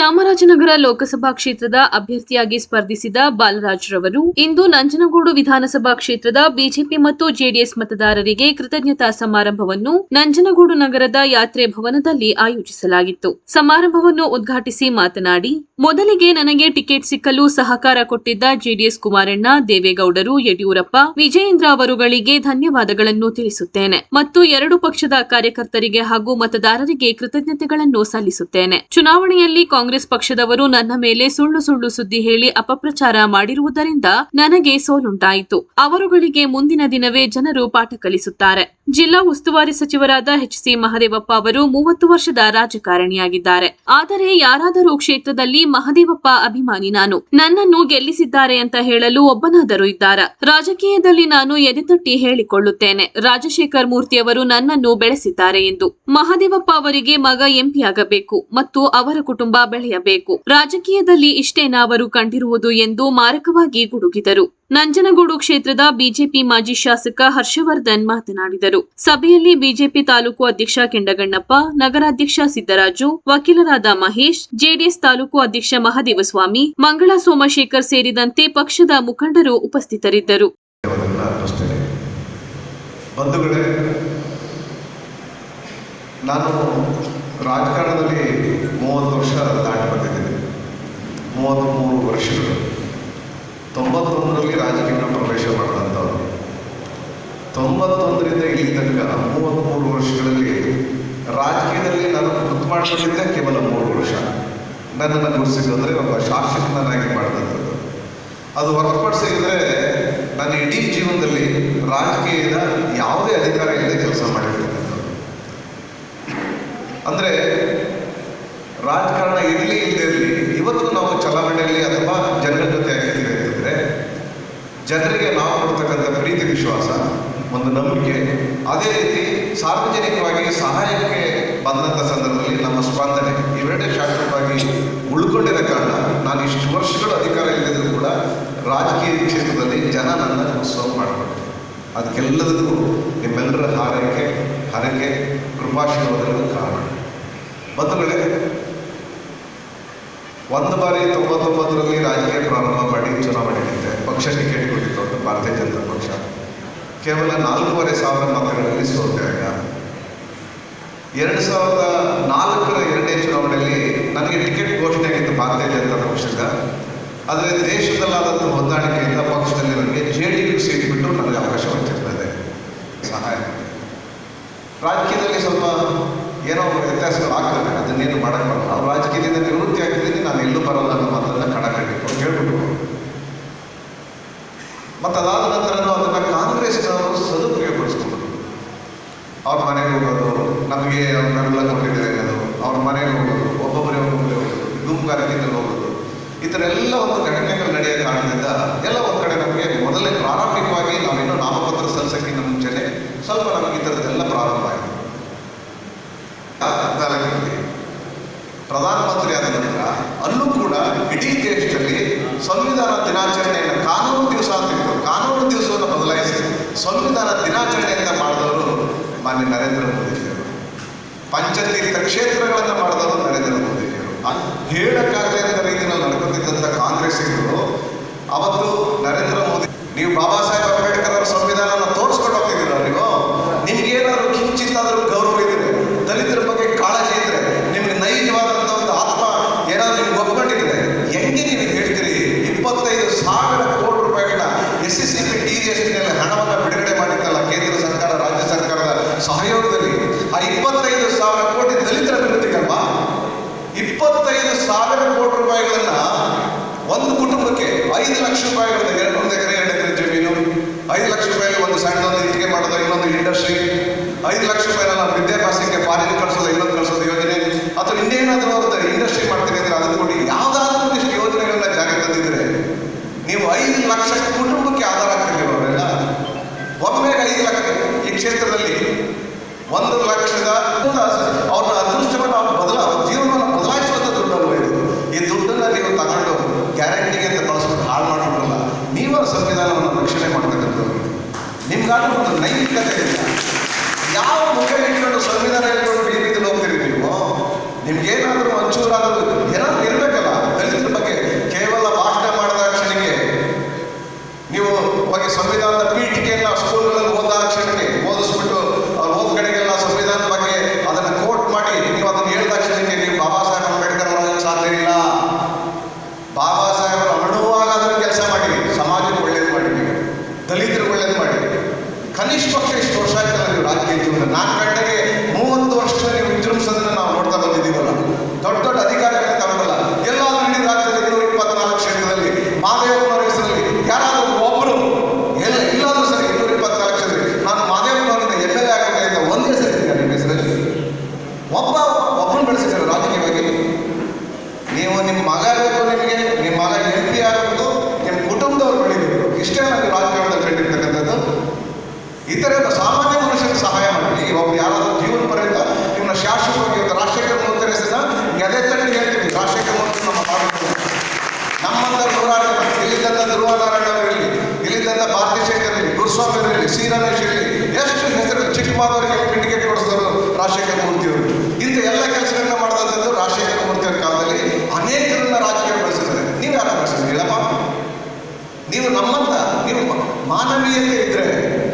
ಚಾಮರಾಜನಗರ ಲೋಕಸಭಾ ಕ್ಷೇತ್ರದ ಅಭ್ಯರ್ಥಿಯಾಗಿ ಸ್ಪರ್ಧಿಸಿದ ಬಾಲರಾಜ್ ರವರು ಇಂದು ನಂಜನಗೂಡು ವಿಧಾನಸಭಾ ಕ್ಷೇತ್ರದ ಬಿಜೆಪಿ ಮತ್ತು ಜೆಡಿಎಸ್ ಮತದಾರರಿಗೆ ಕೃತಜ್ಞತಾ ಸಮಾರಂಭವನ್ನು ನಂಜನಗೂಡು ನಗರದ ಯಾತ್ರೆ ಭವನದಲ್ಲಿ ಆಯೋಜಿಸಲಾಗಿತ್ತು. ಸಮಾರಂಭವನ್ನು ಉದ್ಘಾಟಿಸಿ ಮಾತನಾಡಿ, ಮೊದಲಿಗೆ ನನಗೆ ಟಿಕೆಟ್ ಸಿಕ್ಕಲು ಸಹಕಾರ ಕೊಟ್ಟಿದ್ದ ಜೆಡಿಎಸ್ ಕುಮಾರಣ್ಣ ದೇವೇಗೌಡರು ಯಡಿಯೂರಪ್ಪ, ವಿಜಯೇಂದ್ರ ಅವರುಗಳಿಗೆ ಧನ್ಯವಾದಗಳನ್ನು ತಿಳಿಸುತ್ತೇನೆ ಮತ್ತು ಎರಡು ಪಕ್ಷದ ಕಾರ್ಯಕರ್ತರಿಗೆ ಹಾಗೂ ಮತದಾರರಿಗೆ ಕೃತಜ್ಞತೆಗಳನ್ನು ಸಲ್ಲಿಸುತ್ತೇನೆ. ಚುನಾವಣೆಯಲ್ಲಿ ಕಾಂಗ್ರೆಸ್ ಪಕ್ಷದವರು ನನ್ನ ಮೇಲೆ ಸುಳ್ಳು ಸುಳ್ಳು ಸುದ್ದಿ ಹೇಳಿ ಅಪಪ್ರಚಾರ ಮಾಡಿರುವುದರಿಂದ ನನಗೆ ಸೋಲುಂಟಾಯಿತು. ಅವರುಗಳಿಗೆ ಮುಂದಿನ ದಿನವೇ ಜನರು ಪಾಠ ಕಲಿಸುತ್ತಾರೆ. ಜಿಲ್ಲಾ ಉಸ್ತುವಾರಿ ಸಚಿವರಾದ ಎಚ್ ಸಿ ಮಹದೇವಪ್ಪ ಅವರು ಮೂವತ್ತು ವರ್ಷದ ರಾಜಕಾರಣಿಯಾಗಿದ್ದಾರೆ. ಆದರೆ ಯಾರಾದರೂ ಕ್ಷೇತ್ರದಲ್ಲಿ ಮಹದೇವಪ್ಪ ಅಭಿಮಾನಿ ನಾನು. ನನ್ನನ್ನು ಗೆಲ್ಲಿಸಿದ್ದಾರೆ ಅಂತ ಹೇಳಲು ಒಬ್ಬನಾದರೂ ಇದ್ದಾರ? ರಾಜಕೀಯದಲ್ಲಿ ನಾನು ಎದೆತಟ್ಟಿ ಹೇಳಿಕೊಳ್ಳುತ್ತೇನೆ. ರಾಜಶೇಖರ್ ಮೂರ್ತಿಯವರು ನನ್ನನ್ನು ಬೆಳೆಸಿದ್ದಾರೆ ಎಂದು. ಮಹದೇವಪ್ಪ ಅವರಿಗೆ ಮಗ ಎಂಪಿಯಾಗಬೇಕು ಮತ್ತು ಅವರ ಕುಟುಂಬ ಬೆಳೆಯಬೇಕು ರಾಜಕೀಯದಲ್ಲಿ ಇಷ್ಟೇನ ಅವರು ಕಂಡಿರುವುದು ಎಂದು ಮಾರಕವಾಗಿ ಗುಡುಗಿದರು. ನಂಜನಗೂಡು ಕ್ಷೇತ್ರದ ಬಿಜೆಪಿ ಮಾಜಿ ಶಾಸಕ ಹರ್ಷವರ್ಧನ್ ಮಾತನಾಡಿದರು. ಸಭೆಯಲ್ಲಿ ಬಿಜೆಪಿ ತಾಲೂಕು ಅಧ್ಯಕ್ಷ ಕೆಂಡಗಣ್ಣಪ್ಪ, ನಗರಾಧ್ಯಕ್ಷ ಸಿದ್ದರಾಜು, ವಕೀಲರಾದ ಮಹೇಶ್, ಜೆಡಿಎಸ್ ತಾಲೂಕು ಅಧ್ಯಕ್ಷ ಮಹಾದೇವಸ್ವಾಮಿ, ಮಂಗಳ ಸೋಮಶೇಖರ್ ಸೇರಿದಂತೆ ಪಕ್ಷದ ಮುಖಂಡರು ಉಪಸ್ಥಿತರಿದ್ದರು. ರಾಜಕಾರಣದಲ್ಲಿ ಮೂವತ್ತು ವರ್ಷ ಮೂವತ್ತ್ಮೂರು ವರ್ಷಗಳು. ತೊಂಬತ್ತೊಂದರಲ್ಲಿ ರಾಜಕೀಯ ಪ್ರವೇಶ ಮಾಡಿದಂಥವ್ರು. ತೊಂಬತ್ತೊಂದರಿಂದ ಇಲ್ಲಿ ತನಕ ಮೂವತ್ತ್ಮೂರು ವರ್ಷಗಳಲ್ಲಿ ರಾಜಕೀಯದಲ್ಲಿ ನಾನು ಗುರುತು ಮಾಡಿಕೊಂಡಿದ್ದೆ ಕೇವಲ ಮೂರು ವರ್ಷ. ನನ್ನನ್ನು ಗುರುತಿಸಿದ್ದು ಅಂದರೆ ಒಬ್ಬ ಶಾಸಕನಾಗಿ ಮಾಡಿದಂಥದ್ದು. ಅದು ಹೊರತುಪಡಿಸಿದ್ರೆ ನನ್ನ ಇಡೀ ಜೀವನದಲ್ಲಿ ರಾಜಕೀಯದ ಯಾವುದೇ ಅಧಿಕಾರ ಇಲ್ಲದೆ ಕೆಲಸ ಮಾಡಿರ್ತಕ್ಕಂಥದ್ದು. ಅಂದರೆ ರಾಜಕಾರಣ ಇರಲಿ ಒಂದು ನಂಬಿಕೆ. ಅದೇ ರೀತಿ ಸಾರ್ವಜನಿಕವಾಗಿ ಸಹಾಯಕ್ಕೆ ಬಂದಂಥ ಸಂದರ್ಭದಲ್ಲಿ ನಮ್ಮ ಸ್ಪಂದನೆ. ಇವೆರಡೇ ಶಾಶ್ವತವಾಗಿ ಉಳ್ಕೊಂಡಿರೋ ಕಾರಣ ನಾನು ಇಷ್ಟು ವರ್ಷಗಳು ಅಧಿಕಾರ ಇಲ್ಲದಿದ್ದರೂ ಕೂಡ ರಾಜಕೀಯ ಕ್ಷೇತ್ರದಲ್ಲಿ ಜನ ನನ್ನ ಉತ್ಸವ ಮಾಡಿಕೊಟ್ರು ಅದಕ್ಕೆಲ್ಲದಕ್ಕೂ ನಿಮ್ಮೆಲ್ಲರ ಹಾರೈಕೆ, ಹರಕೆ ಕೃಪಾಶೀರ್ವಾದಗಳು ಕಾರಣ. ಬಂಧುಗಳೇ, ಒಂದು ಬಾರಿ ತೊಂಬತ್ತೊಂಬತ್ತರಲ್ಲಿ ರಾಜಕೀಯ ಪ್ರಾರಂಭ ಮಾಡಿ ಚುನಾವಣೆ ನಿಂತೆ ಪಕ್ಷ ಟಿಕೆಟ್ ಕೊಟ್ಟಿತ್ತು ಅಂತ ಭಾರತೀಯ ಜನತಾ ಪಕ್ಷ ಕೇವಲ ನಾಲ್ಕೂವರೆ ಸಾವಿರ ಮತಗಳಲ್ಲಿ ಸೋತೆ ಆಗ ಎರಡು ಸಾವಿರದ ನಾಲ್ಕರ ಎರಡನೇ ಚುನಾವಣೆಯಲ್ಲಿ ನನಗೆ ಟಿಕೆಟ್ ಘೋಷಣೆ ಆಗಿತ್ತು ಭಾರತೀಯ ಜನತಾ ಪಕ್ಷದ. ಆದರೆ ದೇಶದಲ್ಲಾದಂಥ ಹೊಂದಾಣಿಕೆಯಿಂದ ಪಕ್ಷದಲ್ಲಿ ನನಗೆ ಜೆ ಡಿ ಯು ಸೀಟ್ ಬಿಟ್ಟು ನನಗೆ ಅವಕಾಶ ಹೊಂದಿರ್ತದೆ ಸಹಾಯ. ರಾಜಕೀಯದಲ್ಲಿ ಸ್ವಲ್ಪ ಏನೋ ವ್ಯತ್ಯಾಸಗಳು ಆಗ್ತವೆ. ಅದನ್ನೇನು ಮಾಡೋಕ್ಕೆ ಬರಲ್ಲ ಅವ್ರ ಮನೆಗೆ ಹೋಗೋದು, ನಮಗೆ ಅವ್ರನ್ನೆಲ್ಲ ಕೊಟ್ಟಿದ್ದಾರೆ ಅನ್ನೋದು, ಅವ್ರ ಮನೆಗೆ ಹೋಗೋದು, ಒಬ್ಬೊಬ್ಬರೇ ಒಬ್ಬೊಬ್ಬರೇ ಹೋಗೋದು ಗುಂಪುಗಾರಿಕೆಯಲ್ಲಿ ಹೋಗೋದು. ಈ ಥರ ಎಲ್ಲ ಒಂದು ಘಟನೆಗಳು ನಡೆಯೋ ಕಾರಣದಿಂದ ಎಲ್ಲ ಒಂದು ಕಡೆ ನಮಗೆ ಮೊದಲೇ ಪ್ರಾರಂಭಿಕವಾಗಿ ನಾವಿನ್ನೂ ನಾಮಪತ್ರ ಸಲ್ಲಿಸೋಕ್ಕಿಂತ ಮುಂಚೆನೆ ಸ್ವಲ್ಪ ನಮಗೆ ಈ ಥರದ್ದೆಲ್ಲ ಪ್ರಾರಂಭ ಆಯಿತು. ಹದಿನಾಲ್ಕರಲ್ಲಿ ಪ್ರಧಾನಮಂತ್ರಿ ಆದ ನಂತರ ಅಲ್ಲೂ ಕೂಡ ಇಡೀ ದೇಶದಲ್ಲಿ ಸಂವಿಧಾನ ದಿನಾಚರಣೆಯನ್ನು ಕಾನೂನು ದಿವಸ ಅಂತ ಕಾನೂನು ದಿವಸವನ್ನು ಬದಲಾಯಿಸಿ ಸಂವಿಧಾನ ದಿನಾಚರಣೆಯಿಂದ ಮಾಡಿದವರು ಮಾನ್ಯ ನರೇಂದ್ರ ಮೋದಿಜಿಯವರು ಪಂಚತೀರ್ಥ ಕ್ಷೇತ್ರಗಳನ್ನು ಮಾಡಿದವರು ನರೇಂದ್ರ ಮೋದಿಜಿಯವರು ಹೇಳಕ್ಕಾಗದೇ ಇದ್ದ ರೀತಿಯಲ್ಲಿ ನಡ್ಕೊತಿದ್ದಂಥ ಕಾಂಗ್ರೆಸ್ಸಿಗರು, ಅವತ್ತು ನರೇಂದ್ರ ಮೋದಿ, ನೀವು ಬಾಬಾ ಸಾಹೇಬ್ ಸಹಯೋಗದಲ್ಲಿ ಆ ಇಪ್ಪತ್ತೈದು ಸಾವಿರ ಕೋಟಿ ದಲಿತರ ಅಭಿವೃದ್ಧಿಗಲ್ವಾ ಇಪ್ಪತ್ತೈದು ಸಾವಿರ ಕೋಟಿ ರೂಪಾಯಿಗಳನ್ನ ಒಂದು ಕುಟುಂಬಕ್ಕೆ ಐದು ಲಕ್ಷ ರೂಪಾಯಿಗಳನ್ನ ಎರಡು, ಒಂದು ಎಕರೆ, ಎರಡು ಎಕರೆ ಜಮೀನು, ಐದು ಲಕ್ಷ ರೂಪಾಯಿ ಒಂದು ಸಣ್ಣದೊಂದು ಇಟ್ಟಿಗೆ ಮಾಡೋದು, ಇನ್ನೊಂದು ಇಂಡಸ್ಟ್ರಿ ಐದು ಲಕ್ಷ ರೂಪಾಯಿ ನಾವು ವಿದ್ಯಾಭ್ಯಾಸಕ್ಕೆ ಫಾರಿನ್ ಕಳಿಸೋದು, ಇನ್ನೊಂದು ಕಳಿಸೋದು ಯೋಜನೆ, ಅಥವಾ ಇನ್ನೇನಾದರೂ ಅವ್ರದ್ದು ಇಂಡಸ್ಟ್ರಿ ಮಾಡ್ತೀನಿ ಅಂದ್ರೆ ಅದನ್ನು ಕೊಡಿ. ಯಾವುದಾದ್ರೂ ಒಂದಿಷ್ಟು ಯೋಜನೆಗಳನ್ನ ಜಾರಿಗೆ ತಂದಿದ್ರೆ ನೀವು ಐದು ಲಕ್ಷ ಕುಟುಂಬಕ್ಕೆ ಆಧಾರ ಆಗ್ತಿದ್ದೀವಿ ಕ್ಷೇತ್ರದಲ್ಲಿ ಒಂದು ಲಕ್ಷದ ಅವ್ರನ್ನ ಅದೃಷ್ಟವನ್ನು ಅವ್ರ ಬದಲ ಜೀವನವನ್ನು ಬದಲಾಯಿಸುವಂಥ ದುಡ್ಡನ್ನು ಇದು ಈ ದುಡ್ಡನ್ನು ನೀವು ತಗೊಂಡು ಗ್ಯಾರಂಟಿಗೆ ಅಂತ ಬಳಸ್ಬಿಟ್ಟು ಹಾಳು ಮಾಡಿಬಿಡಲ್ಲ ನೀವು ಸಂವಿಧಾನವನ್ನು ರಕ್ಷಣೆ ಮಾಡ್ತಕ್ಕಂಥದ್ದು ನಿಮ್ಗಾದ್ರೂ ಒಂದು ನೈತಿಕತೆ ಇಲ್ಲ. ಯಾವ ಮುಖ ಇಟ್ಕೊಂಡು ಸಂವಿಧಾನ ಇಟ್ಕೊಂಡು ಬೀದಿ ಬೀದಿಲಿ ಹೋಗ್ತೀರಿ ನೀವು? ನಿಮ್ಗೇನಾದರೂ ಒಂಚೂರಾದರೂ ಏನೋ নিষ্পক্ষে প্রসারিত রাজনীতি ಸಿ ಶೆಟ್ಟಿ ಎಷ್ಟು ಹೆಸರು ಚಿಕ್ಕಮಾದವರಿಗೆ ಟಿಕೆಟ್ ಕೊಡಿಸಿದವರು ರಾಜಶೇಖರ ಮೂರ್ತಿಯವರು. ಇಂಥ ಎಲ್ಲ